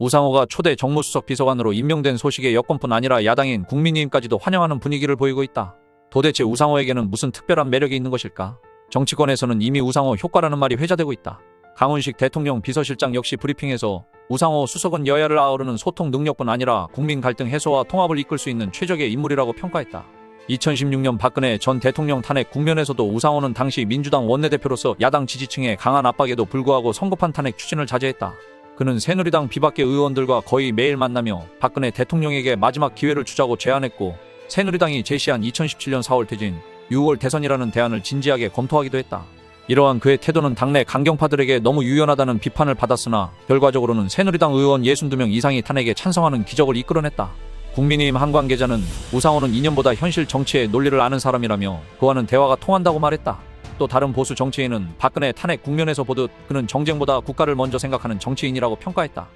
우상호가 초대 정무수석 비서관으로 임명된 소식에 여권뿐 아니라 야당인 국민의힘까지도 환영하는 분위기를 보이고 있다. 도대체 우상호에게는 무슨 특별한 매력이 있는 것일까? 정치권에서는 이미 우상호 효과라는 말이 회자되고 있다. 강훈식 대통령 비서실장 역시 브리핑에서 우상호 수석은 여야를 아우르는 소통 능력뿐 아니라 국민 갈등 해소와 통합을 이끌 수 있는 최적의 인물이라고 평가했다. 2016년 박근혜 전 대통령 탄핵 국면에서도 우상호는 당시 민주당 원내대표로서 야당 지지층의 강한 압박에도 불구하고 선거판 탄핵 추진을 자제했다. 그는 새누리당 비박계 의원들과 거의 매일 만나며 박근혜 대통령에게 마지막 기회를 주자고 제안했고 새누리당이 제시한 2017년 4월 퇴진, 6월 대선이라는 대안을 진지하게 검토하기도 했다. 이러한 그의 태도는 당내 강경파들에게 너무 유연하다는 비판을 받았으나 결과적으로는 새누리당 의원 62명 이상이 탄핵에 찬성하는 기적을 이끌어냈다. 국민의힘 한 관계자는 우상호는 2년보다 현실 정치의 논리를 아는 사람이라며 그와는 대화가 통한다고 말했다. 또 다른 보수 정치인은 박근혜 탄핵 국면에서 보듯 그는 정쟁보다 국가를 먼저 생각하는 정치인이라고 평가했다.